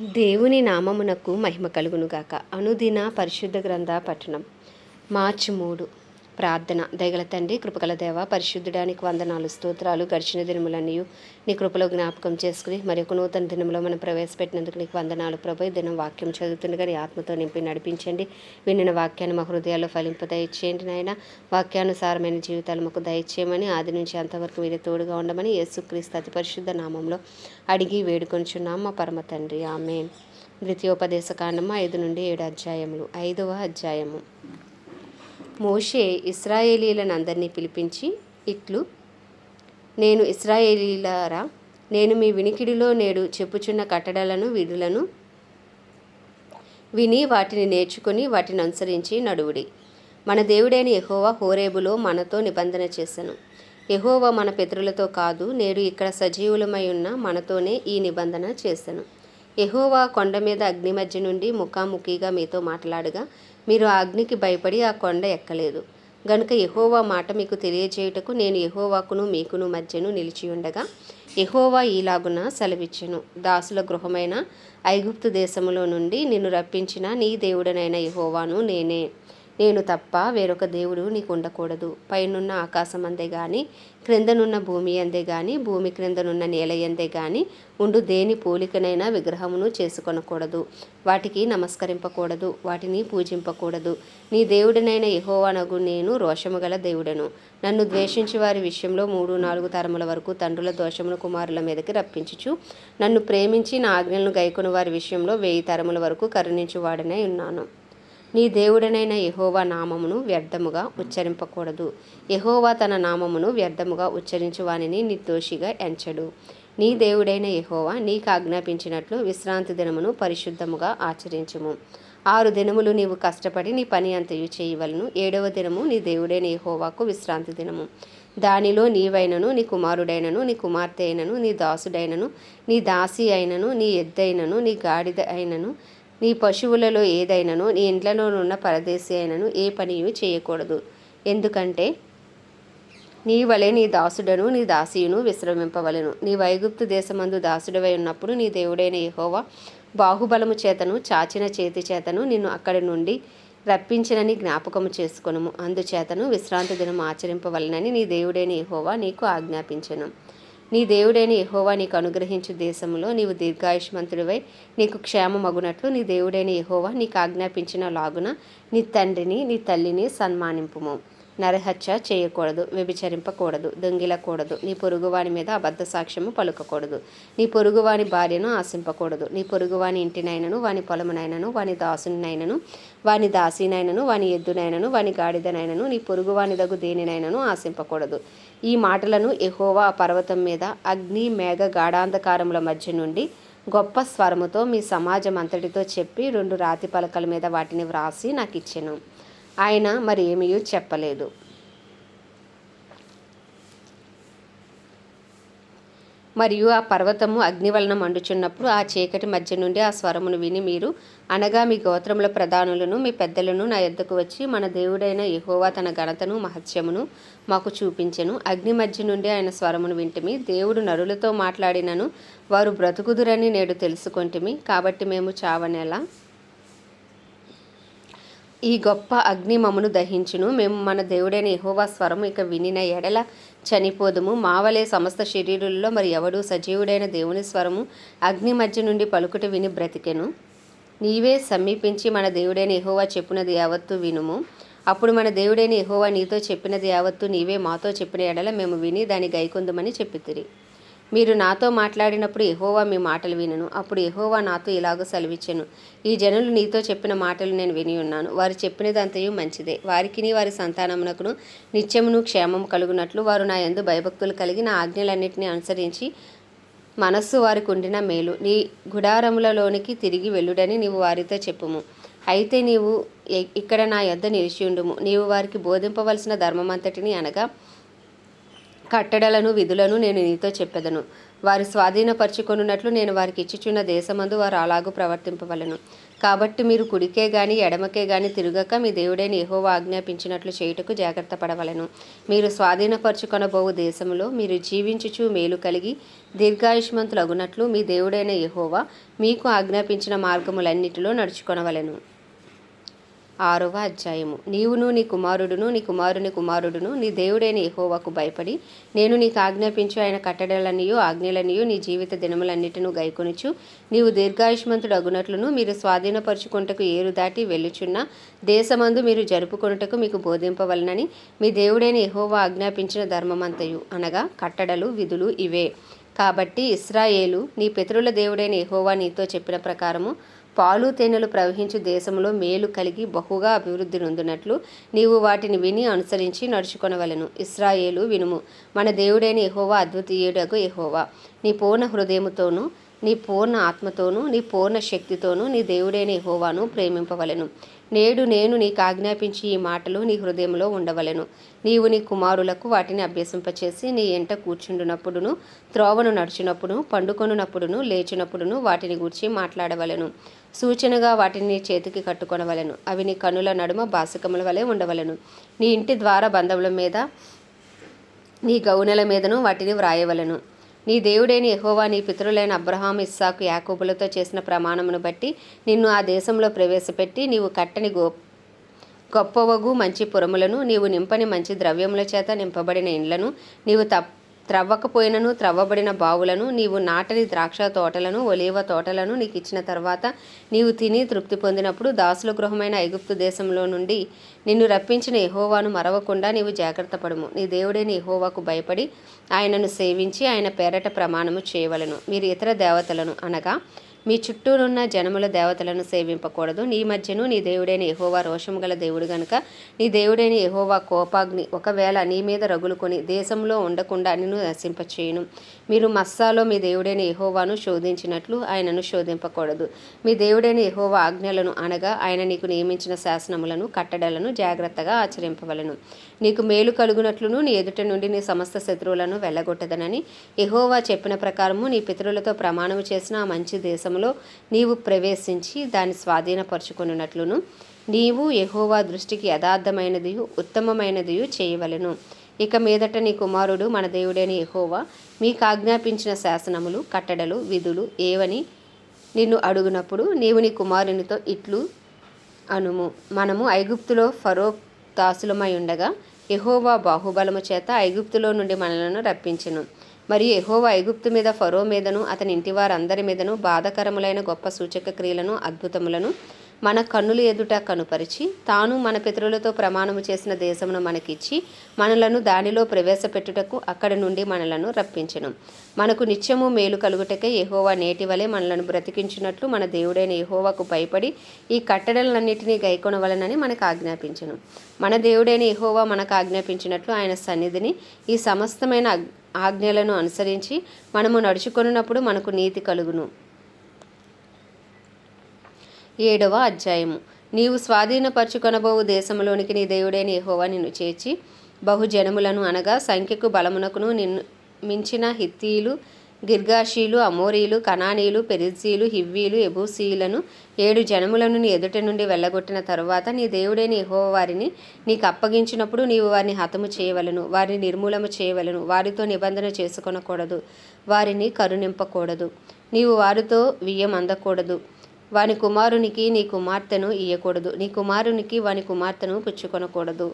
దేవుని నామమునకు మహిమ కలుగునుగాక. అనుదిన పరిశుద్ధ గ్రంథ పఠనం. మార్చి మూడు. ప్రార్థన. దయగల తండ్రి కృపగల దేవ పరిశుద్ధుడానికి వందనాలు స్తోత్రాలు గడిచిన దినములన్నీ నీ కృపలో జ్ఞాపకం చేసుకుని మరి ఒక నూతన దినంలో మనం ప్రవేశపెట్టినందుకు నీకు వందనాలు ప్రభు. ఈ దినం వాక్యం చదువుతుండగా నీ ఆత్మతో నింపి నడిపించండి. వినిన వాక్యాన్ని మా హృదయాల్లో ఫలింపు దయచేయండి నాయన. వాక్యానుసారమైన జీవితాలు మాకు దయచేయమని ఆది నుంచి అంతవరకు మీరే తోడుగా ఉండమని యేసుక్రీస్తు అతి పరిశుద్ధ నామంలో అడిగి వేడుకొంచున్నాం మా పరమ తండ్రి. ఆమె ద్వితీయోపదేశ కాండము ఐదు నుండి ఏడు అధ్యాయములు. ఐదవ అధ్యాయము. మోషే ఇస్రాయేలీలను అందరినీ పిలిపించి ఇట్లు నేను ఇస్రాయేలీలారా నేను మీ వినికిడిలో నేడు చెప్పుచున్న కట్టడలను విధులను విని వాటిని నేర్చుకుని వాటిని అనుసరించి నడువుడి. మన దేవుడైన యహోవా హోరేబులో మనతో నిబంధన చేశాను యహోవా మన పితరులతో కాదు నేడు ఇక్కడ సజీవులమై ఉన్న మనతోనే ఈ నిబంధన చేశాను ఎహోవా కొండ మీద అగ్ని మధ్య నుండి ముఖాముఖిగా మీతో మాట్లాడగా మీరు ఆ అగ్నికి భయపడి ఆ కొండ ఎక్కలేదు. గనుక ఎహోవా మాట మీకు తెలియజేయుటకు నేను ఎహోవాకును మీకును మధ్యను నిలిచి ఉండగా ఎహోవా ఈలాగున సెలవిచ్చెను. దాసుల గృహమైన ఐగుప్తు దేశములో నుండి నిన్ను రప్పించిన నీ దేవుడనైన యెహోవాను నేనే. నేను తప్ప వేరొక దేవుడు నీకు ఉండకూడదు పైనున్న ఆకాశం అందే గాని క్రిందనున్న భూమి అందే గాని భూమి క్రిందనున్న నేల అందే గాని ఉండు దేని పోలికనైనా విగ్రహమును చేసుకొనకూడదు. వాటికి నమస్కరింపకూడదు వాటిని పూజింపకూడదు. నీ దేవుడినైన యహోవనగు నేను రోషము గల దేవుడను. నన్ను ద్వేషించి వారి విషయంలో మూడు నాలుగు తరముల వరకు తండ్రుల దోషమును కుమారుల మీదకి రప్పించుచు నన్ను ప్రేమించి నా ఆజ్ఞలను గైకొని వారి విషయంలో వెయ్యి తరముల వరకు కరుణించువాడనై ఉన్నాను. నీ దేవుడనైన యహోవా నామమును వ్యర్థముగా ఉచ్చరింపకూడదు. యహోవా తన నామమును వ్యర్థముగా ఉచ్చరించు వానిని నిర్దోషిగా ఎంచడు. నీ దేవుడైన యహోవా నీకు ఆజ్ఞాపించినట్లు విశ్రాంతి దినమును పరిశుద్ధముగా ఆచరించుము. ఆరు దినములు నీవు కష్టపడి నీ పని అంతయు చేయవలను. ఏడవ దినము నీ దేవుడైన యహోవాకు విశ్రాంతి దినము. దానిలో నీవైనను నీ కుమారుడైనను నీ కుమార్తె అయినను నీ దాసుడైనను నీ దాసి అయినను నీ ఎద్దైనను నీ గాడిద అయినను నీ పశువులలో ఏదైనను నీ ఇంట్లోనున్న పరదేశీ అయినను ఏ పనియు చేయకూడదు. ఎందుకంటే నీ వలె నీ దాసుడను నీ దాసీయును విశ్రమింపవలను. నీ వైగుప్తు దేశమందు దాసుడవై ఉన్నప్పుడు నీ దేవుడైన యహోవా బాహుబలము చేతను చాచిన చేతి చేతను నిన్ను అక్కడి నుండి రప్పించినని జ్ఞాపకము చేసుకొనుము. అందుచేతను విశ్రాంతి దినం ఆచరింపవలనని నీ దేవుడైన యహోవా నీకు ఆజ్ఞాపించను. నీ దేవుడైన యహోవా నీకు అనుగ్రహించు దేశంలో నీవు దీర్ఘాయుష్మంతుడివై నీకు క్షేమమగునట్లు నీ దేవుడైన యహోవా నీకు ఆజ్ఞాపించిన లాగున నీ తండ్రిని నీ తల్లిని సన్మానింపుము. నరహత్య చేయకూడదు వ్యభిచరింపకూడదు దొంగిలకూడదు. నీ పొరుగువాని మీద అబద్ధ సాక్ష్యము పలుకకూడదు. నీ పొరుగువాని భార్యను ఆశింపకూడదు. నీ పొరుగువాని ఇంటినైనను వాని పొలమునైనను వాని దాసునినైనను వాని దాసినైనను వాని ఎద్దునైనను వాని గాడిదనైనను నీ పొరుగువాని దగు దేనినైనను ఆశింపకూడదు. ఈ మాటలను ఎహోవా పర్వతం మీద అగ్ని మేఘ గాఢాంధకారముల మధ్య నుండి గొప్ప స్వరముతో మీ సమాజం అంతటితో చెప్పి రెండు రాతి పలకల మీద వాటిని వ్రాసి నాకు ఇచ్చాను ఆయన మరి ఏమీ చెప్పలేదు. మరియు ఆ పర్వతము అగ్ని వలన మండుచున్నప్పుడు ఆ చీకటి మధ్య నుండి ఆ స్వరమును విని మీరు అనగా మీ గోత్రముల ప్రధానులను మీ పెద్దలను నా ఎద్దకు వచ్చి మన దేవుడైన యహోవా తన ఘనతను మహత్యమును మాకు చూపించెను. అగ్ని మధ్య నుండి ఆయన స్వరమును వింటిమి. దేవుడు నరులతో మాట్లాడినను. వారు బ్రతుకుదురని నేడు తెలుసుకొంటిమి. కాబట్టి మేము చావనేలా? ఈ గొప్ప అగ్ని మమ్మను దహించును. మేము మన దేవుడైన యహోవా స్వరము ఇక వినిన ఎడల చనిపోదుము. మావలే సమస్త శరీరుల్లో మరి ఎవడు సజీవుడైన దేవుని స్వరము అగ్ని మధ్య నుండి పలుకుట విని బ్రతికెను. నీవే సమీపించి మన దేవుడైన యహోవా చెప్పినది యావత్తు వినుము. అప్పుడు మన దేవుడైన యహోవా నీతో చెప్పినది యావత్తు నీవే మాతో చెప్పిన ఎడల మేము విని దాని గైకొందమని చెప్పితిరి. మీరు నాతో మాట్లాడినప్పుడు ఎహోవా మీ మాటలు వినను. అప్పుడు ఎహోవా నాతో ఇలాగ సెలవిచ్చెను. ఈ జనులు నీతో చెప్పిన మాటలు నేను విని ఉన్నాను. వారు చెప్పినదంతయు మంచిదే. వారికిని వారి సంతానమునకును నిత్యమును క్షేమము కలుగునట్లు వారు నా యందు భయభక్తులు కలిగి నా ఆజ్ఞలన్నింటినీ అనుసరించి మనస్సు వారికి ఉండిన మేలు. నీ గుడారములలోనికి తిరిగి వెళ్ళుడని నీవు వారితో చెప్పుము. అయితే నీవు ఇక్కడ నా యొద్ద నిలిచి ఉండుము. నీవు వారికి బోధింపవలసిన ధర్మమంతటిని అనగా కట్టడలను విధులను నేను నీతో చెప్పెదను. వారు స్వాధీనపరచుకొనున్నట్లు నేను వారికి ఇచ్చుచున్న దేశమందు వారు అలాగూ ప్రవర్తింపవలను. కాబట్టి మీరు కుడికే గాని ఎడమకే గాని తిరగక మీ దేవుడైన యెహోవా ఆజ్ఞాపించినట్లు చేయుటకు జాగ్రత్త పడవలను. మీరు స్వాధీనపరచుకొనబోవు దేశంలో మీరు జీవించుచు మేలు కలిగి దీర్ఘాయుష్మంతులగునట్లు మీ దేవుడైన యెహోవా మీకు ఆజ్ఞాపించిన మార్గములన్నిటిలో నడుచుకొనవలెను. ఆరవ అధ్యాయము. నీవును నీ కుమారుడును నీ కుమారుని కుమారుడును నీ దేవుడైన యెహోవాకు భయపడి నేను నీకు ఆజ్ఞాపించు ఆయన కట్టడలనియు ఆజ్ఞలనియు నీ జీవిత దినములన్నిటిను గైకొనుచు. నీవు దీర్ఘాయుష్మంతుడు అగునట్లును మీరు స్వాధీనపరుచుకుంటకు ఏరు దాటి వెళ్ళుచున్న దేశమందు మీరు జరుపుకొనుటకు మీకు బోధింపవలనని మీ దేవుడైన ఎహోవా ఆజ్ఞాపించిన ధర్మమంతయు. అనగా కట్టడలు విధులు ఇవే. కాబట్టి ఇస్రాయేలు నీ పితరుల దేవుడైన యెహోవా నీతో చెప్పిన ప్రకారము పాలు తేనెలు ప్రవహించు దేశంలో మేలు కలిగి బహుగా అభివృద్ధి నొందినట్లు నీవు వాటిని విని అనుసరించి నడుచుకొనవలెను. ఇస్రాయేలు వినుము. మన దేవుడైన ఎహోవా అద్వితీయుడకు ఎహోవా నీ పూర్ణ హృదయముతోనూ నీ పూర్ణ ఆత్మతోనూ నీ పూర్ణ శక్తితోనూ నీ దేవుడైన ఎహోవాను ప్రేమింపవలెను. నేడు నేను నీకు ఆజ్ఞాపించి ఈ మాటలు నీ హృదయంలో ఉండవలెను. నీవు నీ కుమారులకు వాటిని అభ్యసింపచేసి నీ ఎంట కూర్చుండునప్పుడును త్రోవను నడిచినప్పుడు పండుకొనున్నప్పుడును లేచినప్పుడును వాటిని గూర్చి మాట్లాడవలెను. సూచనగా వాటిని చేతికి కట్టుకొనవలెను. అవి నీ కనుల నడుమ బాసకముల వలె ఉండవలెను. నీ ఇంటి ద్వార బంధముల మీద నీ గౌనెల మీదను వాటిని వ్రాయవలెను. నీ దేవుడైన యహోవా నీ పితరులైన అబ్రహాం ఇస్సాకు యాకోబులతో చేసిన ప్రమాణమును బట్టి నిన్ను ఆ దేశంలో ప్రవేశపెట్టి నీవు కట్టని గో గొప్పవగు మంచి పురములను నీవు నింపని మంచి ద్రవ్యముల చేత నింపబడిన ఇండ్లను నీవు తప్ త్రవ్వకపోయినను త్రవ్వబడిన బావులను నీవు నాటని ద్రాక్ష తోటలను ఒలీవ తోటలను నీకు ఇచ్చిన తర్వాత నీవు తిని తృప్తి పొందినప్పుడు దాసుల గృహమైన ఐగుప్తు దేశంలో నుండి నిన్ను రప్పించిన ఎహోవాను మరవకుండా నీవు జాగ్రత్త పడుము. నీ దేవుడైన ఎహోవాకు భయపడి ఆయనను సేవించి ఆయన పేరట ప్రమాణము చేయవలను. మీరు ఇతర దేవతలను అనగా మీ చుట్టూనున్న జనముల దేవతలను సేవింపకూడదు. నీ మధ్యను నీ దేవుడైన ఎహోవా రోషము గల దేవుడు గనుక నీ దేవుడైన ఎహోవా కోపాగ్ని ఒకవేళ నీ మీద రగులుకొని దేశంలో ఉండకుండా నిన్ను నశింపచేయును. మీరు మస్సాలో మీ దేవుడైన ఎహోవాను శోధించినట్లు ఆయనను శోధింపకూడదు. మీ దేవుడైన ఎహోవా ఆజ్ఞలను అనగా ఆయన నీకు నియమించిన శాసనములను కట్టడలను జాగ్రత్తగా ఆచరింపవలను. నీకు మేలు కలుగునట్లును నీ ఎదుట నుండి నీ సమస్త శత్రువులను వెళ్ళగొట్టదనని ఎహోవా చెప్పిన ప్రకారము నీ పితరులతో ప్రమాణము చేసిన ఆ మంచి దేశంలో నీవు ప్రవేశించి దాన్ని స్వాధీనపరుచుకున్నట్లును నీవు ఎహోవా దృష్టికి యథార్థమైనది ఉత్తమమైనది చేయవలెను. ఇక మీదట నీ కుమారుడు మన దేవుడైన యహోవా మీకు ఆజ్ఞాపించిన శాసనములు కట్టడలు విధులు ఏవని నిన్ను అడుగునప్పుడు నీవు నీ కుమారునితో ఇట్లు అనుము. మనము ఐగుప్తులో ఫరో దాసులమై ఉండగా ఎహోవా బాహుబలము చేత ఐగుప్తులో నుండి మనలను రప్పించెను. మరియు ఎహోవా ఐగుప్తు మీద ఫరో మీదను అతని ఇంటి వారందరి మీదను బాధకరములైన గొప్ప సూచక క్రియలను అద్భుతములను మన కన్నుల ఎదుట కనుపరిచి తాను మన పితరులతో ప్రమాణము చేసిన దేశమును మనకిచ్చి మనలను దానిలో ప్రవేశపెట్టుటకు అక్కడి నుండి మనలను రప్పించను. మనకు నిత్యము మేలు కలుగుటకే ఎహోవా నేటి వలె మనలను బ్రతికించినట్లు మన దేవుడైన ఎహోవాకు భయపడి ఈ కట్టడలన్నింటినీ గైకొనవలనని మనకు ఆజ్ఞాపించను. మన దేవుడైన ఎహోవా మనకు ఆజ్ఞాపించినట్లు ఆయన సన్నిధిని ఈ సమస్తమైన ఆజ్ఞలను అనుసరించి మనము నడుచుకొనున్నప్పుడు మనకు నీతి కలుగును. ఏడవ అధ్యాయము. నీవు స్వాధీనపరచుకొనబోవు దేశంలోనికి నీ దేవుడైన యహోవా నిన్ను చేర్చి బహుజనములను అనగా సంఖ్యకు బలమునకును నిన్ను మించిన హిత్తీలు గిర్గాషీలు అమోరీలు కనానీలు పెరిజీలు హివ్వీలు ఎబూసీలను ఏడు జనములను నీ ఎదుట నుండి వెళ్ళగొట్టిన తరువాత నీ దేవుడైన యెహోవా వారిని నీకు అప్పగించినప్పుడు నీవు వారిని హతము చేయవలను వారిని నిర్మూలము చేయవలను వారితో నిబంధన చేసుకొనకూడదు వారిని కరుణింపకూడదు. నీవు వారితో వియ్యం అందకూడదు వాని కుమారునికి నీ కుమార్తెను ఇయ్యకూడదు. నీ కుమారునికి వాని కుమార్తెను పుచ్చుకొనకూడదు.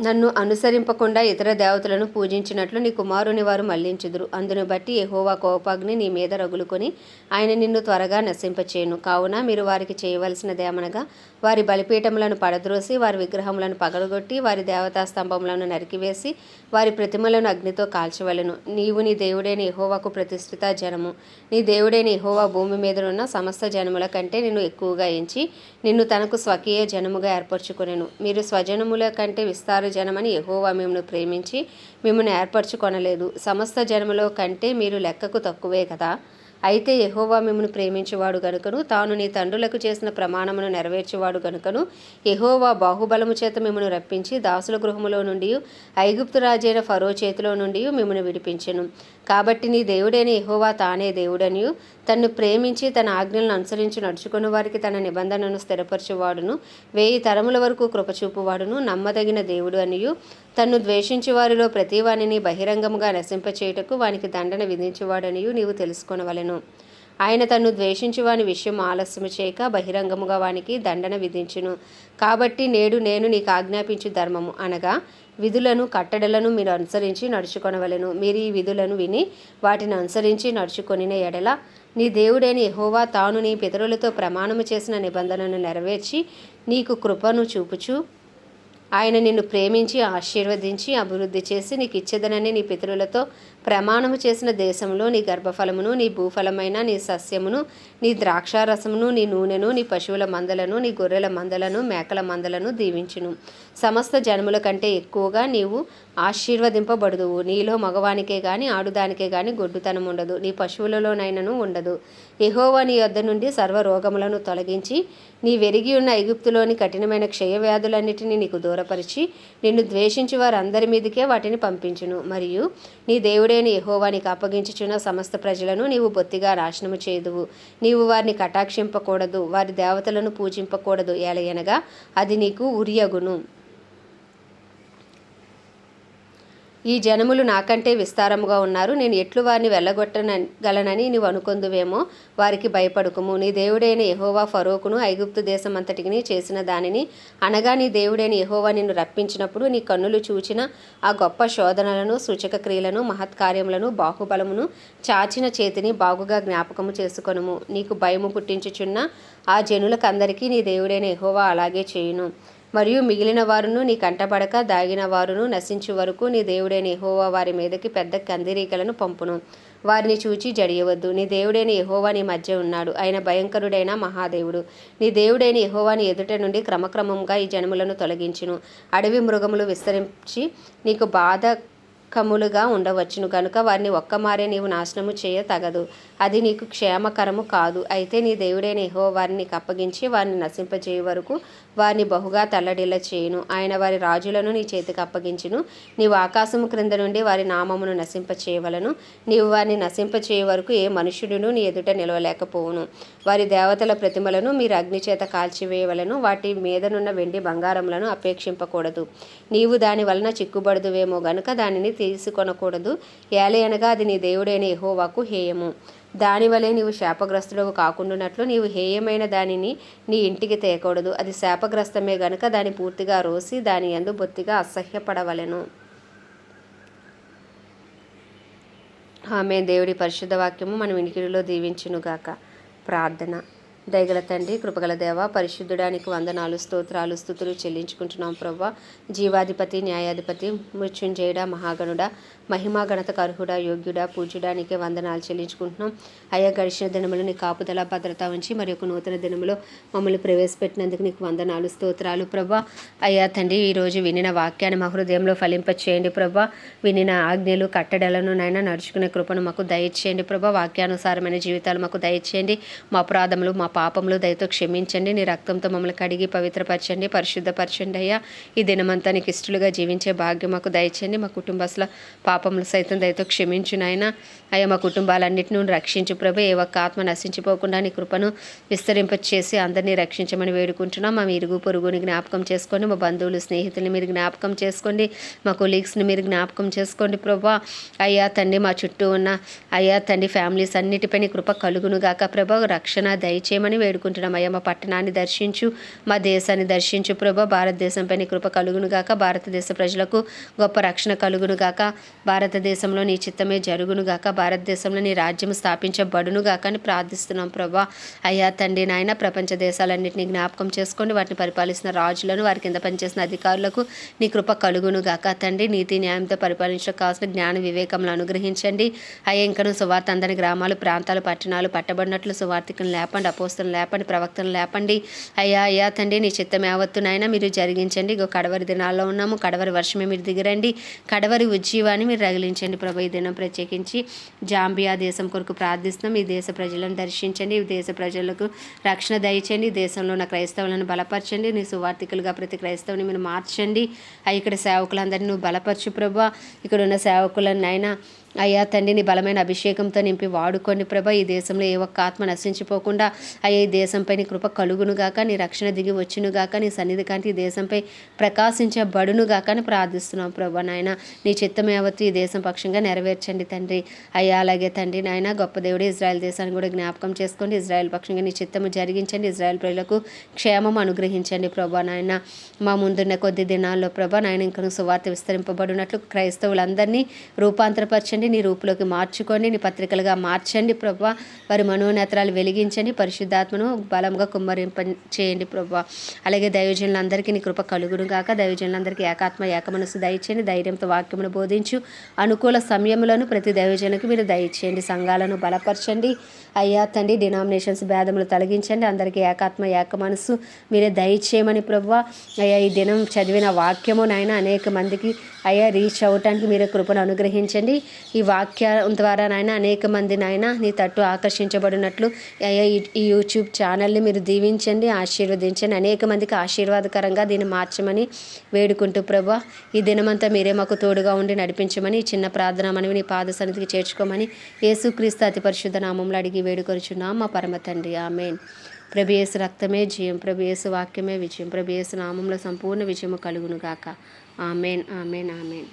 నన్ను అనుసరింపకుండా ఇతర దేవతలను పూజించినట్లు నీ కుమారుని వారు మళ్ళించుదురు. అందును బట్టి ఎహోవా కోపాగ్ని నీ మీద రగులుకొని ఆయన నిన్ను త్వరగా నశింపచేయను. కావున మీరు వారికి చేయవలసినదేమనగా వారి బలిపీఠములను పడద్రోసి వారి విగ్రహములను పగలగొట్టి వారి దేవతా స్తంభములను నరికివేసి వారి ప్రతిమలను అగ్నితో కాల్చవలను. నీవు నీ దేవుడైన ఎహోవాకు ప్రతిష్ఠిత జనము. నీ దేవుడైన ఎహోవా భూమి మీదనున్న సమస్త జనముల కంటే నిన్ను ఎక్కువగా ఎంచి నిన్ను తనకు స్వకీయ జనముగా ఏర్పరచుకొనెను. మీరు స్వజనముల కంటే విస్తార జనమని ఎహోవా మిమ్మల్ని ప్రేమించి మిమ్మల్ని ఏర్పరచుకొనలేదు. సమస్త జనములో కంటే మీరు లెక్కకు తక్కువే కదా. అయితే ఎహోవా మిమ్మను ప్రేమించువాడు గనుకను తాను నీ తండ్రులకు చేసిన ప్రమాణమును నెరవేర్చేవాడు గనుకను ఎహోవా బాహుబలము చేత మిమ్మను రప్పించి దాసుల గృహములో నుండి ఐగుప్తు రాజైన ఫరో చేతిలో నుండి మిమ్మను విడిపించెను. కాబట్టి నీ దేవుడైన ఎహోవా తానే దేవుడనియు. తన్ను ప్రేమించి తన ఆజ్ఞలను అనుసరించి నడుచుకుని వారికి తన నిబంధనను స్థిరపరచువాడును. వేయి తరముల వరకు కృపచూపువాడును. నమ్మదగిన దేవుడు అనియు. తన్ను ద్వేషించి వారిలో ప్రతి వానిని బహిరంగముగా నశింపచేయుటకు వానికి దండన విధించేవాడనియు నీవు తెలుసుకొనవలెను. ఆయన తన్ను ద్వేషించి వాని విషయం ఆలస్యము చేయక బహిరంగముగా వానికి దండన విధించును. కాబట్టి నేడు నేను నీకు ఆజ్ఞాపించు ధర్మము అనగా విధులను కట్టడలను మీరు అనుసరించి నడుచుకొనవలెను. మీరు ఈ విధులను విని వాటిని అనుసరించి నడుచుకొనిన ఎడల నీ దేవుడైన యహోవా తాను నీ పితరులతో ప్రమాణము చేసిన నిబంధనను నెరవేర్చి నీకు కృపను చూపుచు. ఆయన నిన్ను ప్రేమించి ఆశీర్వదించి అభివృద్ధి చేసి నీకు ఇచ్చేదనని నీ పితరులతో ప్రమాణము చేసిన దేశంలో నీ గర్భఫలమును నీ భూఫలమైన నీ సస్యమును నీ ద్రాక్షారసమును నీ నూనెను నీ పశువుల మందలను నీ గొర్రెల మందలను మేకల మందలను దీవించును. సమస్త జనముల కంటే ఎక్కువగా నీవు ఆశీర్వదింపబడుదువు. నీలో మగవానికే గాని ఆడుదానికే గాని గొడ్డుతనం ఉండదు. నీ పశువులలోనైనను ఉండదు. ఎహోవా నీ యొద్ద నుండి సర్వ రోగములను తొలగించి నీ వెరిగి ఉన్న ఐగుప్తులోని కఠినమైన క్షయవ్యాధులన్నిటినీ నీకు దూరపరిచి నిన్ను ద్వేషించి వారందరి మీదకే వాటిని పంపించును. మరియు నీ దేవుడు దేవుడేని యహోవానికి అప్పగించుచున్న సమస్త ప్రజలను నీవు బొత్తిగా నాశనము చేదువు నీవు వారిని కటాక్షింపకూడదు వారి దేవతలను పూజింపకూడదు ఎలయనగా అది నీకు ఉరియగును. ఈ జనములు నాకంటే విస్తారముగా ఉన్నారు. నేను ఎట్లు వారిని వెళ్ళగొట్టగలనని నీవు అనుకొందువేమో. వారికి భయపడుకుము. నీ దేవుడైన యహోవా ఫరోకును ఐగుప్తు దేశమంతటికి చేసిన దానిని అనగా నీ దేవుడైన యహోవా నిన్ను రప్పించినప్పుడు నీ కన్నులు చూచిన ఆ గొప్ప శోధనలను సూచక క్రియలను మహత్కార్యములను బాహుబలమును చాచిన చేతిని బాగుగా జ్ఞాపకము చేసుకొనుము. నీకు భయము పుట్టించుచున్న ఆ జనులకందరికీ నీ దేవుడైన యహోవా అలాగే చేయును. మరియు మిగిలిన వారును నీ కంటపడక దాగిన వారును నశించు వరకు నీ దేవుడైన ఎహోవా వారి మీదకి పెద్ద కందిరీకలను పంపును. వారిని చూచి జడియవద్దు. నీ దేవుడైన ఎహోవా నీ మధ్య ఉన్నాడు. ఆయన భయంకరుడైన మహాదేవుడు. నీ దేవుడైన ఎహోవాని ఎదుట నుండి క్రమక్రమంగా ఈ జనములను తొలగించును. అడవి మృగములు విస్తరించి నీకు బాధ కములుగా ఉండవచ్చును కనుక వారిని ఒక్కమారే నీవు నాశనము చేయ తగదు. అది నీకు క్షేమకరము కాదు. అయితే నీ దేవుడైన యెహో వారిని అప్పగించి వారిని నశింపజేయ వరకు వారిని బహుగా తల్లడిల్ల చేయును. ఆయన వారి రాజులను నీ చేతికి అప్పగించును. నీవు ఆకాశము క్రింద నుండి వారి నామమును నశింపచేయవలను నీవు వారిని నశింపచేయ వరకు ఏ మనుష్యుడును నీ ఎదుట నిలవలేకపోవును. వారి దేవతల ప్రతిమలను మీరు అగ్ని చేత కాల్చివేయవలను. వాటి మీదనున్న వెండి బంగారములను అపేక్షింపకూడదు. నీవు దాని వలన చిక్కుబడుదువేమో గనుక దానిని తీసుకొనకూడదు. ఏలయనగా అది నీ దేవుడైన ఎహోవాకు హేయము. దానివలే నీవు శాపగ్రస్తులకు కాకుండానట్లు నీవు హేయమైన దానిని నీ ఇంటికి తేయకూడదు అది శాపగ్రస్తమే గనుక దాని పూర్తిగా రోసి దాని యందు బొత్తిగా అసహ్యపడవలెను. ఆమె దేవుడి పరిశుద్ధ వాక్యము మనం వినికిడిలో దీవించునుగాక. ప్రార్థన. దయగల తండ్రి కృపగల దేవ పరిశుద్ధుడానికి వందనాలు స్తోత్రాలు స్థుతులు చెల్లించుకుంటున్నాం ప్రవ్వ. జీవాధిపతి న్యాయాధిపతి మృత్యుంజయుడ మహాగణుడ మహిమా గణత యోగ్యుడా యోగ్యుడ పూజ్యుడానికి వందనాలు చెల్లించుకుంటున్నాం. అయ్యా గడిచిన దినములు నీ కాపుదల భద్రత ఉంచి మరి ఒక నూతన దినములో మమ్మల్ని ప్రవేశపెట్టినందుకు నీకు వందనాలు స్తోత్రాలు. ప్రభా అయ్యా తండ్రి ఈరోజు వినిన వాక్యాన్ని మా హృదయంలో ఫలింపచేయండి ప్రభా. వినిన ఆజ్ఞలు కట్టడలను నైనా నడుచుకునే కృపను మాకు దయచేయండి ప్రభా. వాక్యానుసారమైన జీవితాలు మాకు దయచేయండి. మా అపరాధములు మా పాపములు దయతో క్షమించండి. నీ రక్తంతో మమ్మల్ని కడిగి పవిత్రపరచండి పరిశుద్ధపరచండి అయ్యా. ఈ దినమంతా నీకు ఇష్టలుగా జీవించే భాగ్యం మాకు దయచేయండి. మా కుటుంబస్తుల పాపములు సైతం దయతో క్షమించు నాయన అయ్యా మా కుటుంబాలన్నింటినీ రక్షించు ప్రభు. ఏ ఒక్క ఆత్మ నశించిపోకుండా నీ కృపను విస్తరింపచేసి అందరినీ రక్షించమని వేడుకుంటున్నాం. మా ఇరుగు పొరుగుని జ్ఞాపకం చేసుకోండి. మా బంధువులు స్నేహితుల్ని మీరు జ్ఞాపకం చేసుకోండి. మా కొలీగ్స్ని మీరు జ్ఞాపకం చేసుకోండి ప్రభా. అయ్యా తండ్రి మా చుట్టూ ఉన్న అయ్యా తండ్రి ఫ్యామిలీస్ అన్నిటిపై నీ కృప కలుగును గాక ప్రభా. రక్షణ దయచేయమని వేడుకుంటున్నాం. అయ్యా మా పట్టణాన్ని దర్శించు మా దేశాన్ని దర్శించు ప్రభా. భారతదేశంపై నీ కృప కలుగును గాక భారతదేశ ప్రజలకు గొప్ప రక్షణ కలుగును గాక భారతదేశంలో నీ చిత్తమే జరుగును గాక భారతదేశంలో నీ రాజ్యం స్థాపించబడునుగాక అని ప్రార్థిస్తున్నాం ప్రభా. అయ్యా తండ్రి నాయన ప్రపంచ దేశాలన్నింటినీ జ్ఞాపకం చేసుకోండి వాటిని పరిపాలిస్తున్న రాజులను వారి కింద పనిచేసిన అధికారులకు నీ కృప కలుగునుగాక తండ్రి నీతి న్యాయంతో పరిపాలించడం కావాల్సిన జ్ఞాన వివేకంలో అనుగ్రహించండి. అయ్యా ఇంకను సువార్త అందని గ్రామాలు ప్రాంతాలు పట్టణాలు పట్టబడినట్లు సువార్థికను లేపండి అపోస్తులను లేపండి ప్రవక్తను లేపండి. అయ్యా అయ్యా తండ్రి నీ చిత్తం యావత్తునైనా మీరు జరిగించండి. ఇగో కడవరి దినాల్లో ఉన్నాము. కడవరి వర్షమే మీరు దిగరండి. కడవరి ఉజ్జీవాన్ని మీరు రగిలించండి ప్రభా. ఈ దినం ప్రత్యేకించి జాంబియా దేశం కొరకు ప్రార్థిస్తున్నాం. ఈ దేశ ప్రజలను దర్శించండి. ఈ దేశ ప్రజలకు రక్షణ దయచండి ఈ దేశంలో ఉన్న క్రైస్తవులను బలపరచండి. నీ సువార్థికులుగా ప్రతి క్రైస్తవుని మీరు మార్చండి. ఇక్కడ సేవకులందరినీ నువ్వు బలపరచు ప్రభా. ఇక్కడ ఉన్న సేవకులను అయినా అయ్యా తండ్రిని బలమైన అభిషేకంతో నింపి వాడుకోండి ప్రభా. ఈ దేశంలో ఏ ఒక్క ఆత్మ నశించిపోకుండా అయ్యా ఈ దేశంపై నీ కృప కలుగును గాక నీ రక్షణ దిగి వచ్చును గాక నీ సన్నిధి కాంతి ఈ దేశంపై ప్రకాశించే బడును అని ప్రార్థిస్తున్నాం ప్రభా నాయన. నీ చిత్తం యావత్తు ఈ దేశం పక్షంగా నెరవేర్చండి తండ్రి. అయ్యా అలాగే తండ్రి నాయన గొప్ప దేవుడు ఇజ్రాయెల్ దేశాన్ని కూడా జ్ఞాపకం చేసుకోండి. ఇజ్రాయెల్ పక్షంగా నీ చిత్తము జరిగించండి. ఇజ్రాయెల్ ప్రజలకు క్షేమం అనుగ్రహించండి ప్రభా నాయన. మా ముందున్న కొద్ది దినాల్లో ప్రభా నాయన ఇంకా సువార్త విస్తరింపబడినట్లు క్రైస్తవులందరినీ రూపాంతరపరచండి. నీ రూపులోకి మార్చుకోండి నీ పత్రికలుగా మార్చండి ప్రభా. వారి మనోనేత్రాలు వెలిగించండి పరిశుద్ధాత్మను బలంగా కుమ్మరింప చేయండి ప్రభా. అలాగే దైవజనులందరికీ నీ కృప కలుగును గాక. దైవజనులందరికీ ఏకాత్మ ఏకమనసు దయచేయండి. ధైర్యంతో వాక్యమును బోధించు. అనుకూల సమయములను ప్రతి దైవజనకు మీరు దయచేయండి. సంఘాలను బలపరచండి. అయ్యా తండ్రి డినామినేషన్స్ భేదములు తొలగించండి. అందరికీ ఏకాత్మ ఏక మనసు మీరే దయచేయమని ప్రభు. అయ్యా ఈ దినం చదివిన వాక్యము నాయన అనేక మందికి అయ్యా రీచ్ అవ్వటానికి మీరు కృపను అనుగ్రహించండి. ఈ వాక్యం ద్వారా నాయన అనేక మంది నాయన నీ తట్టు ఆకర్షించబడినట్లు అయ్యా ఈ యూట్యూబ్ ఛానల్ని మీరు దీవించండి ఆశీర్వదించండి. అనేక మందికి ఆశీర్వాదకరంగా దీన్ని మార్చమని వేడుకుంటూ ప్రభా ఈ దినమంతా మీరే మాకు తోడుగా ఉండి నడిపించమని చిన్న ప్రార్థన మనవి నీ పాద సన్నిధికి చేర్చుకోమని యేసుక్రీస్తు అతి పరిశుద్ధ నామంలో అడిగి వేడుకొరుచున్నాం మా పరమ తండ్రి ఆమెన్. ప్రభేసు రక్తమే జయం ప్రభేసు వాక్యమే విజయం. ప్రభేసు నామంలో సంపూర్ణ విజయము కలుగును గాక ఆమెన్ ఆమెన్ ఆమెన్.